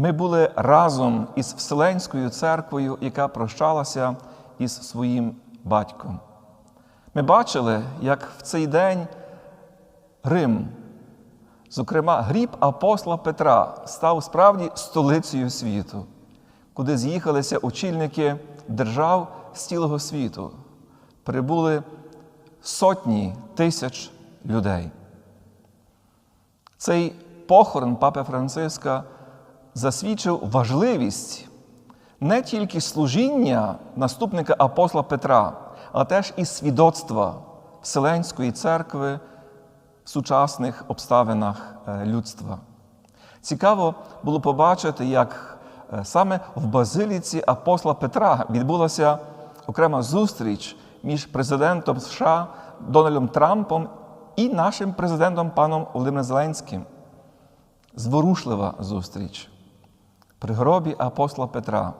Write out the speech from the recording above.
Ми були разом із Вселенською церквою, яка прощалася із своїм батьком. Ми бачили, як в цей день Рим, зокрема, гріб апостола Петра, став справді столицею світу, куди з'їхалися очільники держав з цілого світу. Прибули сотні тисяч людей. Цей похорон Папи Франциска засвідчив важливість не тільки служіння наступника апостола Петра, але теж і свідоцтва Вселенської церкви в сучасних обставинах е, людства. Цікаво було побачити, як е, саме в базиліці апостола Петра відбулася окрема зустріч між президентом США Дональдом Трампом і нашим президентом паном Володимиром Зеленським. Зворушлива зустріч при гробі апостола Петра.